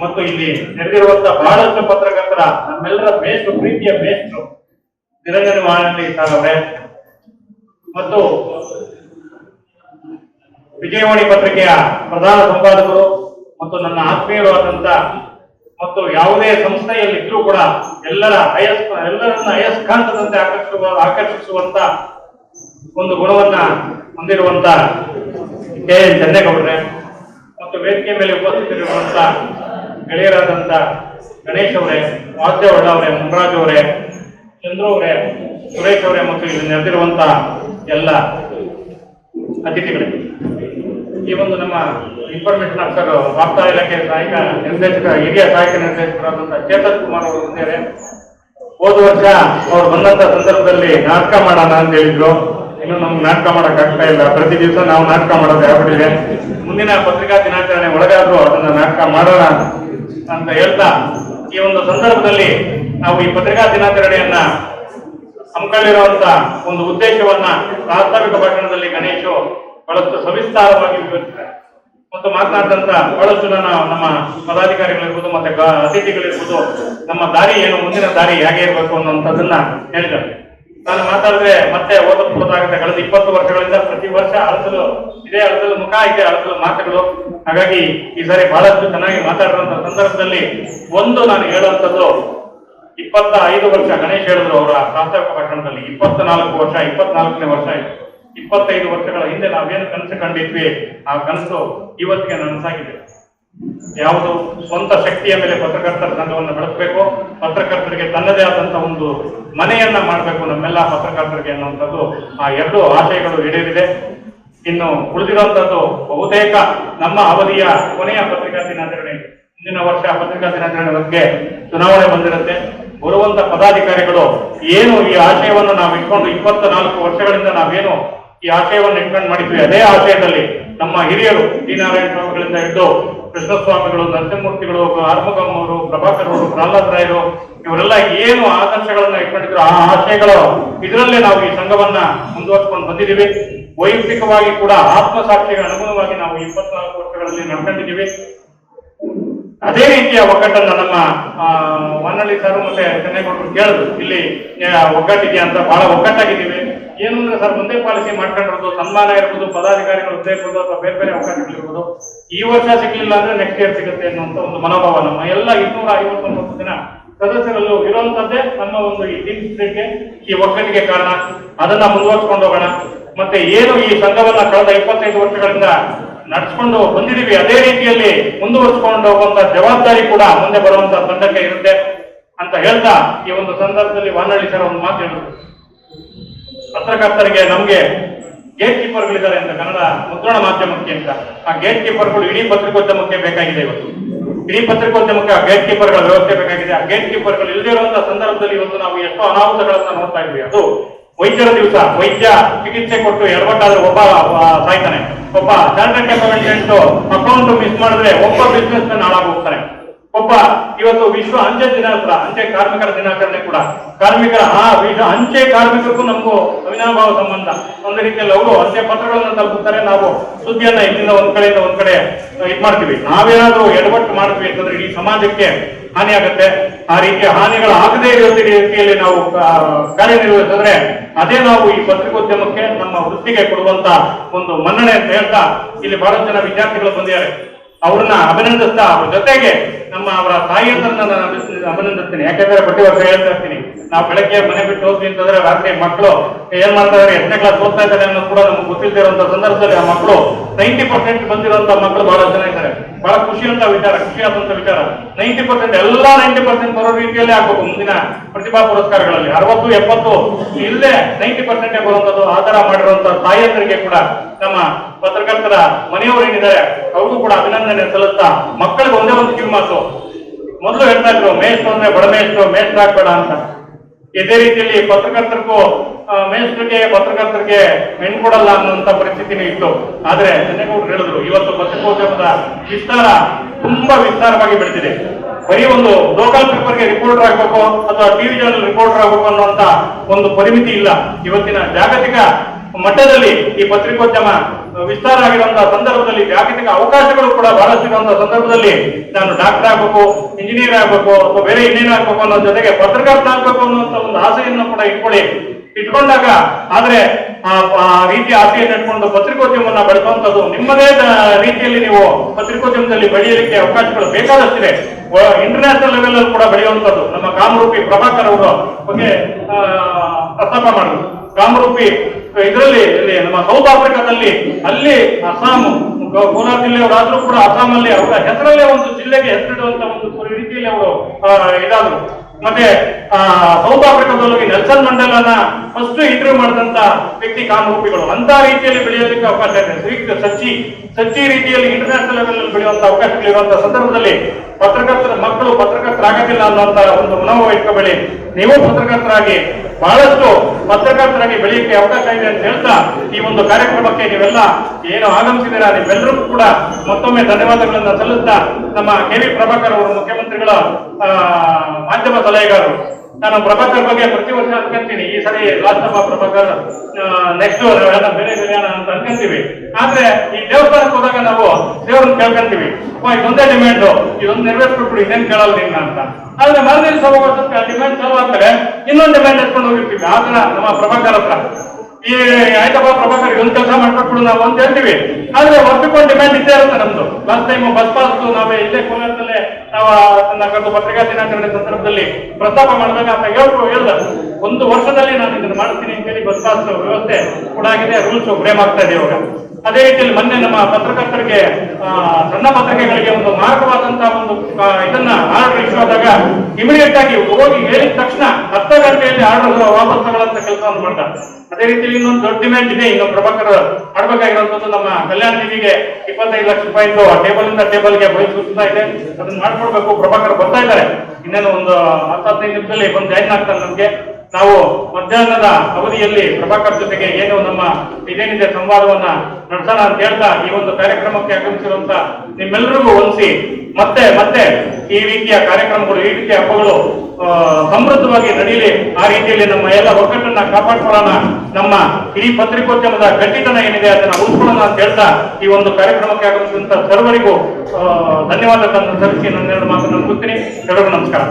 ಮತ್ತು ಇಲ್ಲಿ ನೆರೆದಿರುವಂತ ಬಹಳಷ್ಟು ಪತ್ರಕರ್ತರ ನಮ್ಮೆಲ್ಲರ ಬೇಸ್ಟ್ ಪ್ರೀತಿಯ ಬೇಸ್ಟ್ ನಿರಂಜನೆ ಮಾಡಲಿ ಇದ್ದಾರೆ ಮತ್ತು ವಿಜಯವಾಣಿ ಪತ್ರಿಕೆಯ ಪ್ರಧಾನ ಸಂಪಾದಕರು ಮತ್ತು ನನ್ನ ಆತ್ಮೀಯವಾದಂತ ಮತ್ತು ಯಾವುದೇ ಸಂಸ್ಥೆಯಲ್ಲಿ ಇದ್ರೂ ಕೂಡ ಎಲ್ಲರ ಅಯಸ್ ಎಲ್ಲರನ್ನ ಅಯಸ್ಕಾಂತದಂತೆ ಆಕರ್ಷಿಸುವ, ಆಕರ್ಷಿಸುವಂತ ಒಂದು ಗುಣವನ್ನ ಹೊಂದಿರುವಂತ ಕೆ ಎನ್ ಚನ್ನೇಗೌಡ್ರೆ ಮತ್ತು ವೇದಿಕೆ ಮೇಲೆ ಉಪಸ್ಥಿತರಿರುವಂತ ಗೆಳೆಯರಾದಂತ ಗಣೇಶ್ ಅವರೇ ವಾಸುದೇವಳ್ಳ ಅವರೇ, ಮುನ್ರಾಜ್ ಅವರೇ, ಚಂದ್ರು ಅವರೇ, ಸುರೇಶ್ ಅವರೇ ಮತ್ತು ಇಲ್ಲಿ ನೆರೆದಿರುವಂತ ಎಲ್ಲ ಅತಿಥಿಗಳಿಗೆ ಈ ಒಂದು ನಮ್ಮ ಇನ್ಫಾರ್ಮೇಶನ್ ಆಫೀಸರ್ ವಾರ್ತಾ ಇಲಾಖೆ ಸಹಾಯಕ ನಿರ್ದೇಶಕ, ಹಿರಿಯ ಸಹಾಯಕ ನಿರ್ದೇಶಕರಾದಂತಹ ಚೇತನ್ ಕುಮಾರ್ ಅವರು ಬಂದಿದ್ದಾರೆ. ಹೋದ ವರ್ಷ ಅವ್ರು ಬಂದಂತ ಸಂದರ್ಭದಲ್ಲಿ ನಾಟಕ ಮಾಡೋಣ ಅಂತ ಹೇಳಿದ್ರು. ಇನ್ನು ನಮ್ಗೆ ನಾಟಕ ಮಾಡಕ್ ಆಗ್ತಾ ಇಲ್ಲ. ಪ್ರತಿ ದಿವಸ ನಾವು ನಾಟಕ ಮಾಡೋದು ಆಗ್ಬಿಟ್ಟಿದೆ ಮುಂದಿನ ಪತ್ರಿಕಾ ದಿನಾಚರಣೆ ಒಳಗಾದ್ರೂ ಅದನ್ನ ನಾಟಕ ಮಾಡೋಣ ಅಂತ ಹೇಳ್ತಾ ಈ ಒಂದು ಸಂದರ್ಭದಲ್ಲಿ ನಾವು ಈ ಪತ್ರಿಕಾ ದಿನಾಚರಣೆಯನ್ನ ಹಮ್ಮಿಕೊಂಡಿರುವಂತ ಒಂದು ಉದ್ದೇಶವನ್ನ ಪ್ರಾಸ್ತಾವಿಕ ಭಾಷಣದಲ್ಲಿ ಗಣೇಶು ಬಹಳಷ್ಟು ಸವಿಸ್ತಾರವಾಗಿ ವಿವರಿಸಿದ್ದಾರೆ. ಮತ್ತು ಮಾತನಾಡಿದಂತ ಬಹಳಷ್ಟು ಜನ ನಮ್ಮ ಪದಾಧಿಕಾರಿಗಳಿರ್ಬೋದು, ಮತ್ತೆ ಅತಿಥಿಗಳಿರ್ಬೋದು, ನಮ್ಮ ದಾರಿ ಏನು, ಮುಂದಿನ ದಾರಿ ಹೇಗೆ ಇರಬೇಕು ಅನ್ನುವಂಥದ್ದನ್ನ ಹೇಳಿದ್ದಾರೆ. ನಾನು ಮಾತಾಡಿದ್ರೆ ಮತ್ತೆ ಓದಬಹುದಾಗುತ್ತೆ ಕಳೆದ ಇಪ್ಪತ್ತು ವರ್ಷಗಳಿಂದ ಪ್ರತಿ ವರ್ಷ ಅಳಸಲು ಇದೇ ಅಳಸಲು ಮುಖ, ಇದೆ ಅಳಸಲು ಮಾತುಗಳು. ಹಾಗಾಗಿ ಈ ಸಾರಿ ಬಹಳಷ್ಟು ಚೆನ್ನಾಗಿ ಮಾತಾಡಿರುವಂತ ಸಂದರ್ಭದಲ್ಲಿ ಒಂದು ನಾನು ಹೇಳುವಂಥದ್ದು, ಇಪ್ಪತ್ತ ಐದು ವರ್ಷ ಗಣೇಶ್ ಹೇಳಿದ್ರು ಅವರ ಪ್ರಾಸ್ತಾವಿಕ ಭಾಷಣದಲ್ಲಿ ಇಪ್ಪತ್ತ ನಾಲ್ಕು ವರ್ಷ, ಇಪ್ಪತ್ನಾಲ್ಕನೇ ವರ್ಷ ಇಪ್ಪತ್ತೈದು ವರ್ಷಗಳ ಹಿಂದೆ ನಾವೇನು ಕನಸು ಕಂಡಿದ್ವಿ, ಆ ಕನಸು ಇವತ್ತಿಗೆ ನನಸಾಗಿದೆ. ಯಾವುದು ಸ್ವಂತ ಶಕ್ತಿಯ ಮೇಲೆ ಪತ್ರಕರ್ತರ ಸಂಘವನ್ನು ಬೆಳೆಸಬೇಕು, ಪತ್ರಕರ್ತರಿಗೆ ತನ್ನದೇ ಆದಂತ ಒಂದು ಮನೆಯನ್ನ ಮಾಡಬೇಕು ನಮ್ಮೆಲ್ಲ ಪತ್ರಕರ್ತರಿಗೆ ಅನ್ನುವಂಥದ್ದು ಆ ಎರಡು ಆಶಯಗಳು ಈಡೇರಿದೆ. ಇನ್ನು ಉಳಿದಿರುವಂತದ್ದು ಬಹುತೇಕ ನಮ್ಮ ಅವಧಿಯ ಕೊನೆಯ ಪತ್ರಿಕಾ ದಿನಾಚರಣೆ, ಮುಂದಿನ ವರ್ಷ ಪತ್ರಿಕಾ ದಿನಾಚರಣೆ ಬಗ್ಗೆ ಚುನಾವಣೆ ಬಂದಿರುತ್ತೆ. ಬರುವಂತ ಪದಾಧಿಕಾರಿಗಳು ಏನು ಈ ಆಶಯವನ್ನು ನಾವು ಇಟ್ಕೊಂಡು ಇಪ್ಪತ್ತ ನಾಲ್ಕು ವರ್ಷಗಳಿಂದ ನಾವೇನು ಈ ಆಶಯವನ್ನು ಇಟ್ಕೊಂಡು ಮಾಡಿದ್ವಿ ಅದೇ ಆಶಯದಲ್ಲಿ ನಮ್ಮ ಹಿರಿಯರು ಡಿ ನಾರಾಯಣ ಸ್ವಾಮಿಗಳಿಂದ ಹಿಡಿದು ಕೃಷ್ಣಸ್ವಾಮಿಗಳು, ನರಸಿಂಹಮೂರ್ತಿಗಳು, ಆರ್ಮಗಮ್ ಅವರು, ಪ್ರಭಾಕರ್ ಅವರು, ಪ್ರಹ್ಲಾದ್ ರಾಯರು, ಇವರೆಲ್ಲ ಏನು ಆದರ್ಶಗಳನ್ನ ಇಟ್ಕೊಂಡಿದ್ರು ಆ ಆಶಯಗಳು, ಇದರಲ್ಲೇ ನಾವು ಈ ಸಂಘವನ್ನ ಮುಂದುವರ್ಸ್ಕೊಂಡು ಬಂದಿದ್ದೀವಿ. ವೈಯಕ್ತಿಕವಾಗಿ ಕೂಡ ಆತ್ಮಸಾಕ್ಷಿಗೆ ಅನುಗುಣವಾಗಿ ನಾವು ಇಪ್ಪತ್ನಾಲ್ಕು ವರ್ಷಗಳಲ್ಲಿ ನಡ್ಕೊಂಡಿದ್ದೀವಿ. ಅದೇ ರೀತಿಯ ಒಗ್ಗಟ್ಟನ್ನ ನಮ್ಮ ಆ, ಹೊನ್ನಳ್ಳಿ ಸರ್ ಮತ್ತೆ ಚೆನ್ನೈಗೌಡರು ಕೇಳಿದ್ರು. ಇಲ್ಲಿ ಆ, ಒಗ್ಗಟ್ಟಿದೆಯಾ ಅಂತ. ಬಹಳ ಒಗ್ಗಟ್ಟಾಗಿದ್ದೀವಿ. ಏನು ಅಂದ್ರೆ ಸರ್ ಒಂದೇ ಪಾಲಿಸಿ ಮಾಡ್ಕೊಂಡಿರೋದು ಸನ್ಮಾನ ಇರ್ಬೋದು ಪದಾಧಿಕಾರಿಗಳು ಇರ್ಬೋದು ಅಥವಾ ಬೇರೆ ಬೇರೆ ಒಗ್ಗಟ್ಟುಗಳಿರ್ಬೋದು ಈ ವರ್ಷ ಸಿಗ್ಲಿಲ್ಲ ಅಂದ್ರೆ ನೆಕ್ಸ್ಟ್ ಇಯರ್ ಸಿಗುತ್ತೆ ಅನ್ನುವಂತ ಒಂದು ಮನೋಭಾವ ನಮ್ಮ. ಎಲ್ಲ ಇನ್ನೂರ ಐವತ್ತೊಂಬತ್ತು ದಿನ ಸದಸ್ಯರಲ್ಲೂ ಇರುವಂತದ್ದೇ ನಮ್ಮ ಒಂದು ಈ ಸ್ಪಿರಿಟ್ಗೆ ಈ ಒಗ್ಗಟ್ಟಿಗೆ ಕಾರಣ. ಅದನ್ನ ಮುಂದುವರ್ಸ್ಕೊಂಡು ಹೋಗೋಣ. ಮತ್ತೆ ಏನು ಈ ಸಂಘವನ್ನ ಕಳೆದ ಇಪ್ಪತ್ತೈದು ವರ್ಷಗಳಿಂದ ನಡ್ಸ್ಕೊಂಡು ಬಂದಿದೀವಿ ಅದೇ ರೀತಿಯಲ್ಲಿ ಮುಂದುವರಿಸಿಕೊಂಡು ಹೋಗುವಂತ ಜವಾಬ್ದಾರಿ ಕೂಡ ಮುಂದೆ ಬರುವಂತ ತಂಡಕ್ಕೆ ಇರುತ್ತೆ ಅಂತ ಹೇಳ್ತಾ ಈ ಒಂದು ಸಂದರ್ಭದಲ್ಲಿ ವಾನಳ್ಳಿ ಸರ್ ಒಂದು ಮಾತು ಹೇಳಿದ್ರು. ಪತ್ರಕರ್ತರಿಗೆ ನಮ್ಗೆ ಗೇಟ್ ಕೀಪರ್ಗಳಿದ್ದಾರೆ ಅಂತ ಕನ್ನಡ ಮುದ್ರಣ ಮಾಧ್ಯಮಕ್ಕೆ ಅಂತ. ಆ ಗೇಟ್ ಕೀಪರ್ಗಳು ಇಡೀ ಪತ್ರಿಕೋದ್ಯಮಕ್ಕೆ ಬೇಕಾಗಿದೆ ಇವತ್ತು. ಇಡೀ ಪತ್ರಿಕೋದ್ಯಮಕ್ಕೆ ಆ ಗೇಟ್ ಕೀಪರ್ಗಳ ವ್ಯವಸ್ಥೆ ಬೇಕಾಗಿದೆ. ಆ ಗೇಟ್ ಕೀಪರ್ಗಳು ಇಲ್ಲದೇ ಇರುವಂತಹ ಸಂದರ್ಭದಲ್ಲಿ ಇವತ್ತು ನಾವು ಎಷ್ಟೋ ಅನಾಹುತಗಳನ್ನ ನೋಡ್ತಾ ಇದ್ವಿ ಅದು ವೈದ್ಯರ ದಿವಸ ವೈದ್ಯ ಚಿಕಿತ್ಸೆ ಕೊಟ್ಟು ಎಡವಟ್ಟಾದ್ರೆ ಒಬ್ಬ ಸಾಯ್ತಾನೆ. ಒಬ್ಬ ಚಾರ್ಟೆಡ್ ಅಕೌಂಟೆಂಟ್ ಅಕೌಂಟ್ ಮಿಸ್ ಮಾಡಿದ್ರೆ ಒಬ್ಬ ಬಿಸ್ನೆಸ್ ಮ್ಯಾನ್ ಹಾಳಾಗೋಗ್ತಾನೆ ಒಬ್ಬ ಇವತ್ತು ವಿಶ್ವ ಅಂಚೆ ದಿನಾಚರ ಅಂಚೆ ಕಾರ್ಮಿಕರ ದಿನಾಚರಣೆ ಕೂಡ. ಕಾರ್ಮಿಕರ, ಆ, ವಿಶ್ವ ಅಂಚೆ ಕಾರ್ಮಿಕರಿಗೂ ನಮಗೂ ಅವಿನಾಭಾವ ಸಂಬಂಧ. ಒಂದು ರೀತಿಯಲ್ಲಿ ಅವರು ಅಂಚೆ ಪತ್ರಗಳನ್ನು ತಲುಪುತ್ತಾರೆ. ನಾವು ಸುದ್ದಿಯನ್ನ ಇಲ್ಲಿಂದ ಒಂದ್ ಕಡೆಯಿಂದ ಒಂದ್ ಕಡೆ ಇದ್ ಮಾಡ್ತೀವಿ. ನಾವೇನಾದ್ರೂ ಎಡವಟ್ಟು ಮಾಡ್ತೀವಿ ಅಂತಂದ್ರೆ ಇಡೀ ಸಮಾಜಕ್ಕೆ ಹಾನಿ ಆಗುತ್ತೆ ಆ ರೀತಿಯ ಹಾನಿಗಳು ಆಗದೇ ಇರುವ ರೀತಿಯಲ್ಲಿ ನಾವು ಕಾರ್ಯನಿರ್ವಹಿಸಿದ್ರೆ ಅದೇ ನಾವು ಈ ಪತ್ರಿಕೋದ್ಯಮಕ್ಕೆ ನಮ್ಮ ವೃತ್ತಿಗೆ ಕೊಡುವಂತ ಒಂದು ಮನ್ನಣೆ ಅಂತ ಹೇಳ್ತಾ ಇಲ್ಲಿ ಬಹಳಷ್ಟು ಜನ ವಿದ್ಯಾರ್ಥಿಗಳು ಬಂದಿದ್ದಾರೆ. ಅವ್ರನ್ನ ಅಭಿನಂದಿಸ್ತಾ ಅವ್ರ ಜೊತೆಗೆ ನಮ್ಮ ಅವರ ತಾಯಿಯಂದ್ರನ್ನ ನಾನು ಅಭಿನಂದಿಸ್ತೀನಿ. ಯಾಕಂದ್ರೆ ಪ್ರತಿ ವರ್ಷ ಹೇಳ್ತಾ ಇರ್ತೀನಿ. ನಾವು ಬೆಳಗ್ಗೆ ಮನೆ ಬಿಟ್ಟು ಹೋದ್ವಿ ಅಂತಂದ್ರೆ ರಾತ್ರಿ ಮಕ್ಕಳು ಏನ್ ಮಾಡ್ತಾ ಇದಾರೆ ಎಷ್ಟನೇ ಕ್ಲಾಸ್ ಓದ್ತಾ ಇದ್ದಾರೆ ಅನ್ನೋದು ಕೂಡ ನಮ್ಗೆ ಗೊತ್ತಿಲ್ಲದೆ ಇರುವಂತ ಸಂದರ್ಭದಲ್ಲಿ ಆ ಮಕ್ಕಳು ನೈಂಟಿ ಪರ್ಸೆಂಟ್ ಬಂದಿರುವಂತ ಮಕ್ಕಳು ಬಹಳ ಜನ ಇದ್ದಾರೆ. ಬಹಳ ಖುಷಿಯಂತ ವಿಚಾರ ಖುಷಿಯಾದಂತ ವಿಚಾರ. ನೈಂಟಿ ಪರ್ಸೆಂಟ್ ಎಲ್ಲಾ ನೈಂಟಿ ಪರ್ಸೆಂಟ್ ಬರೋ ರೀತಿಯಲ್ಲಿ ಆಗ್ಬೇಕು ಮುಂದಿನ ಪ್ರತಿಭಾ ಪುರಸ್ಕಾರಗಳಲ್ಲಿ. ಅರವತ್ತು, ಎಪ್ಪತ್ತು, ಇಲ್ಲೇ ನೈಂಟಿ ಪರ್ಸೆಂಟ್ ಬರುವಂತದ್ದು ಆಧಾರ ತರ ಮಾಡಿರುವಂತ ತಾಯಿಯಂದರಿಗೆ ಕೂಡ ನಮ್ಮ ಪತ್ರಕರ್ತರ ಮನೆಯವರು ಏನಿದ್ದಾರೆ, ಅವ್ರಿಗೂ ಕೂಡ ಅಭಿನಂದನೆ ಸಲ್ಲಿಸ್ತಾ ಮಕ್ಕಳಿಗೆ ಒಂದೇ ಒಂದು ಕಿವಿ ಮಾತು ಮೊದಲು ಹೇಳ್ತಾ ಇದ್ರು, ಮೇಷ್ಟ್ರು ಅಂದ್ರೆ ಬಡ ಮೇಷ್ಟ್ರು ಮೇಷ್ಟ್ರು ಆಗ್ಬೇಡ ಅಂತ. ಇದೇ ರೀತಿಯಲ್ಲಿ ಪತ್ರಕರ್ತರಿಗೂ ಮೇಸ್ಟ್ರಿಗೆ ಪತ್ರಕರ್ತರಿಗೆ ಹೆಣ್ಣು ಕೊಡಲ್ಲ ಅನ್ನುವಂತ ಪರಿಸ್ಥಿತಿನೇ ಇತ್ತು. ಆದ್ರೆ ಜನಗೂ ಹೇಳಿದ್ರು, ಇವತ್ತು ಪತ್ರಿಕೋದ್ಯಮದ ವಿಸ್ತಾರ ತುಂಬಾ ವಿಸ್ತಾರವಾಗಿ ಬೆಳೆದಿದೆ. ಬರೀ ಒಂದು ಲೋಕಲ್ ಪೇಪರ್ಗೆ ರಿಪೋರ್ಟರ್ ಆಗ್ಬೇಕು ಅಥವಾ ಟಿವಿ ಚಾನಲ್ ರಿಪೋರ್ಟರ್ ಆಗ್ಬೇಕು ಅನ್ನುವಂತ ಒಂದು ಪರಿಮಿತಿ ಇಲ್ಲ. ಇವತ್ತಿನ ಜಾಗತಿಕ ಮಟ್ಟದಲ್ಲಿ ಈ ಪತ್ರಿಕೋದ್ಯಮ ವಿಸ್ತಾರ ಆಗಿರುವಂತಹ ಸಂದರ್ಭದಲ್ಲಿ ಜಾಗತಿಕ ಅವಕಾಶಗಳು ಕೂಡ ಬಹಳಷ್ಟು ಇರುವಂತಹ ಸಂದರ್ಭದಲ್ಲಿ ನಾನು ಡಾಕ್ಟರ್ ಆಗ್ಬೇಕು ಇಂಜಿನಿಯರ್ ಆಗ್ಬೇಕು, ಅಥವಾ ಬೇರೆ ಇಂಜಿನಿಯರ್ ಆಗ್ಬೇಕು ಅನ್ನೋ ಜೊತೆಗೆ ಪತ್ರಕರ್ತ ಆಗ್ಬೇಕು ಅನ್ನುವಂತ ಒಂದು ಆಸೆಯನ್ನು ಕೂಡ ಇಟ್ಕೊಳ್ಳಿ. ಇಟ್ಕೊಂಡಾಗ ಆದ್ರೆ ಆ ರೀತಿ ಆಸೆಯನ್ನು ಇಟ್ಕೊಂಡು ಪತ್ರಿಕೋದ್ಯಮವನ್ನ ಬೆಳೆಸುವಂತದ್ದು ನಿಮ್ಮದೇ ರೀತಿಯಲ್ಲಿ ನೀವು ಪತ್ರಿಕೋದ್ಯಮದಲ್ಲಿ ಬೆಳೆಯಲಿಕ್ಕೆ ಅವಕಾಶಗಳು ಬೇಕಾದಷ್ಟಿದೆ. ಇಂಟರ್ನ್ಯಾಷನಲ್ ಲೆವೆಲ್ ಅಲ್ಲಿ ಕೂಡ ಬೆಳೆಯುವಂತದ್ದು ನಮ್ಮ ಕಾಮರೂಪಿ ಪ್ರಭಾಕರ್ ಅವರು ಬಗ್ಗೆ ಪ್ರಸ್ತಾಪ ಮಾಡಿದ್ರು ಕಾಮರೂಪಿ ಇದರಲ್ಲಿ, ಇಲ್ಲಿ ನಮ್ಮ ಸೌತ್ ಆಫ್ರಿಕಾದಲ್ಲಿ ಅಲ್ಲಿ ಅಸ್ಸಾಂ ಕೋಲಾರ ಜಿಲ್ಲೆಯವರಾದ್ರೂ ಕೂಡ ಅಸ್ಸಾಮಲ್ಲಿ ಅವರ ಹೆಸರಲ್ಲೇ ಒಂದು ಜಿಲ್ಲೆಗೆ ಹೆಸರಿಡುವಂತ ಒಂದು ರೀತಿಯಲ್ಲಿ ಅವರು ಇದಾದ್ರು. ಮತ್ತೆ ಆ, ಸೌತ್ ಆಫ್ರಿಕಾದೊಳಗೆ ನೆಲ್ಸನ್ ಮಂಡಲನ ಫಸ್ಟ್ ಇಂಟರ್ವ್ಯೂ ಮಾಡಿದಂತ ವ್ಯಕ್ತಿ ಕಾಮರೂಪಿಗಳು ಅಂತ ರೀತಿಯಲ್ಲಿ ಬೆಳೆಯೋದಕ್ಕೆ ಅವಕಾಶ ಇದೆ. ಸಚ್ಚಿ ಸಚ್ಚಿ ರೀತಿಯಲ್ಲಿ ಇಂಟರ್ನ್ಯಾಷನಲ್ ಲೆವೆಲ್ ಅಲ್ಲಿ ಬೆಳೆಯುವಂತ ಅವಕಾಶಗಳಿರುವಂತಹ ಸಂದರ್ಭದಲ್ಲಿ ಪತ್ರಕರ್ತರ ಮಕ್ಕಳು ಪತ್ರಕರ್ತರಾಗೋದಿಲ್ಲ ಅನ್ನುವಂತ ಒಂದು ಮನೋಭಾವ ಇಟ್ಕೊಬೇಡಿ. ನೀವು ಪತ್ರಕರ್ತರಾಗಿ ಬಹಳಷ್ಟು ಪತ್ರಕರ್ತರಾಗಿ ಬೆಳೆಯಕ್ಕೆ ಅವಕಾಶ ಇದೆ ಅಂತ ಹೇಳ್ತಾ ಈ ಒಂದು ಕಾರ್ಯಕ್ರಮಕ್ಕೆ ನೀವೆಲ್ಲ ಏನು ಆಗಮಿಸಿದ್ದೀರಾ ನೀವೆಲ್ಲರಿಗೂ ಕೂಡ ಮತ್ತೊಮ್ಮೆ ಧನ್ಯವಾದಗಳನ್ನು ಸಲ್ಲಿಸ್ತಾ ನಮ್ಮ ಕೆ ವಿ ಪ್ರಭಾಕರ್ ಅವರು ಮುಖ್ಯಮಂತ್ರಿಗಳ ಆ, ಮಾಧ್ಯಮ ಸಲಹೆಗಾರರು. ನಾನು ಪ್ರಭಾಕರ್ ಬಗ್ಗೆ ಪ್ರತಿ ವರ್ಷ ಅನ್ಕೊಂತೀನಿ. ಈ ಸರಿ ನಮ್ಮ ಪ್ರಭಾಕರ್ ನೆಕ್ಸ್ಟ್ ಬೇರೆ ಬೇರೆ ಅಂತ ಅನ್ಕೊಂತೀವಿ. ಆದ್ರೆ ಈ ದೇವಸ್ಥಾನಕ್ಕೆ ಹೋದಾಗ ನಾವು ದೇವ್ರನ್ನ ಕೇಳ್ಕೊಂತೀವಿ. ಒಂದೇ ಡಿಮ್ಯಾಂಡ್ ಇದೊಂದು ನೆರವೇರ್ಸ್ಬಿಟ್ಬಿಡಿ ಇನ್ನೇನ್ ಕೇಳಲ್ಲ ನಿನ್ನ ಅಂತ. ಆದ್ರೆ ಮಾರನೇ ಸಭೆ ಡಿಮ್ಯಾಂಡ್ ಚಾಲು ಆಗ್ತಾರೆ ಇನ್ನೊಂದು ಡಿಮ್ಯಾಂಡ್ ಎತ್ಕೊಂಡು ಹೋಗಿರ್ತೀವಿ. ಆತರ ನಮ್ಮ ಪ್ರಭಾಕರ್ ಹತ್ರ. ಈ ಆಯ್ತಪ್ಪ ಪ್ರಭಾಕರ್ ಒಂದು ಕೆಲಸ ಮಾಡ್ಕೊಟ್ಬಿಡು ನಾವು ಅಂತ ಹೇಳ್ತೀವಿ. ಆದ್ರೆ ಒಪ್ಪಿಕೊಂಡು ಡಿಮ್ಯಾಂಡ್ ಇದ್ದೇ ಇರುತ್ತೆ ನಮ್ದು. ಲಾಸ್ಟ್ ಟೈಮ್ ಬಸ್ ಪಾಸ್ ನಾವೇ ಇಲ್ಲೇ ಕೋಲಾರದಲ್ಲೇ ನಾವು, ನನ್ನ ಕರೆದು ಪತ್ರಿಕಾ ದಿನಾಚರಣೆ ಸಂದರ್ಭದಲ್ಲಿ ಪ್ರಸ್ತಾಪ ಮಾಡಿದಾಗ ಅಂತ ಹೇಳ್ಕೊ ಹೇಳ್ದ, ಒಂದು ವರ್ಷದಲ್ಲಿ ನಾನು ಇದನ್ನ ಮಾಡ್ತೀನಿ ಅಂತ ಹೇಳಿ ಬಸ್ ಪಾಸ್ ವ್ಯವಸ್ಥೆ ಕೂಡ ಆಗಿದೆ ರೂಲ್ಸ್ ಫ್ರೇಮ್ ಆಗ್ತಾ ಇದೆ ಇವಾಗ. ಅದೇ ರೀತಿಯಲ್ಲಿ ಮೊನ್ನೆ ನಮ್ಮ ಪತ್ರಕರ್ತರಿಗೆ ಸಣ್ಣ ಪತ್ರಿಕೆಗಳಿಗೆ ಒಂದು ಮಾರಕವಾದಂತಹ ಒಂದು ಇದನ್ನ ಆರ್ಡರ್ ಇಶ್ಯೂ ಆದಾಗ ಇಮಿಡಿಯೇಟ್ ಆಗಿ ಹೋಗಿ ಹೇಳಿದ ತಕ್ಷಣ ಹತ್ತು ಗಂಟೆಯಲ್ಲಿ ಆರ್ಡರ್ ವಾಪಸ್ ತಗೊಳ್ಳಂತ ಕೆಲಸವನ್ನು ಮಾಡ್ತಾರೆ ಅದೇ ರೀತಿಯಲ್ಲಿ ಇನ್ನೊಂದು ದೊಡ್ಡ ಡಿಮ್ಯಾಂಡ್ ಇದೆ. ಇನ್ನು ಪ್ರಭಾಕರ್ ಮಾಡ್ಬೇಕಾಗಿರುವಂತದ್ದು ನಮ್ಮ ಕಲ್ಯಾಣ ನಿಧಿಗೆ ಇಪ್ಪತ್ತೈದು ಲಕ್ಷ ರೂಪಾಯಿ ಟೇಬಲ್ ಇಂದ ಟೇಬಲ್ಗೆ ಬಯಸುತ್ತಾ ಇದೆ. ಅದನ್ನ ಮಾಡ್ಕೊಡ್ಬೇಕು. ಪ್ರಭಾಕರ್ ಬರ್ತಾ ಇದ್ದಾರೆ. ಇನ್ನೇನು ಒಂದು ಹತ್ತು ಹದಿನೈದು ನಿಮಿಷದಲ್ಲಿ ಬಂದು ಜಾಯಿನ್ ಆಗ್ತಾರೆ ನಮ್ಗೆ. ನಾವು ಮಧ್ಯಾಹ್ನದ ಅವಧಿಯಲ್ಲಿ ಪ್ರಭಾಕರ್ ಜೊತೆಗೆ ಏನು ನಮ್ಮ ಇದೇನಿದೆ ಸಂವಾದವನ್ನ ನಡೆಸೋಣ ಅಂತ ಹೇಳ್ತಾ ಈ ಒಂದು ಕಾರ್ಯಕ್ರಮಕ್ಕೆ ಆಗಮಿಸಿರುವಂತ ನಿಮ್ಮೆಲ್ಲರಿಗೂ ಹೊಲಿಸಿ ಮತ್ತೆ ಮತ್ತೆ ಈ ರೀತಿಯ ಕಾರ್ಯಕ್ರಮಗಳು, ಈ ರೀತಿಯ ಹಬ್ಬಗಳು ಸಮೃದ್ಧವಾಗಿ ನಡೀಲಿ. ಆ ರೀತಿಯಲ್ಲಿ ನಮ್ಮ ಎಲ್ಲ ಒಗ್ಗಟ್ಟನ್ನ ಕಾಪಾಡ್ಕೊಳ್ಳೋಣ. ನಮ್ಮ ಇಡೀ ಪತ್ರಿಕೋದ್ಯಮದ ಗಟ್ಟಿತನ ಏನಿದೆ ಅದನ್ನ ಉಳಿಸ್ಕೊಳ್ಳೋಣ ಅಂತ ಹೇಳ್ತಾ ಈ ಒಂದು ಕಾರ್ಯಕ್ರಮಕ್ಕೆ ಆಗಮಿಸಿದಂತ ಸರ್ವರಿಗೂ ಧನ್ಯವಾದಗಳನ್ನು ಸಲ್ಲಿಸಿ ನನ್ನೆರಡು ಮಾತನ್ನು ಕೂತೀನಿ ಎಲ್ಲರಿಗೂ ನಮಸ್ಕಾರ.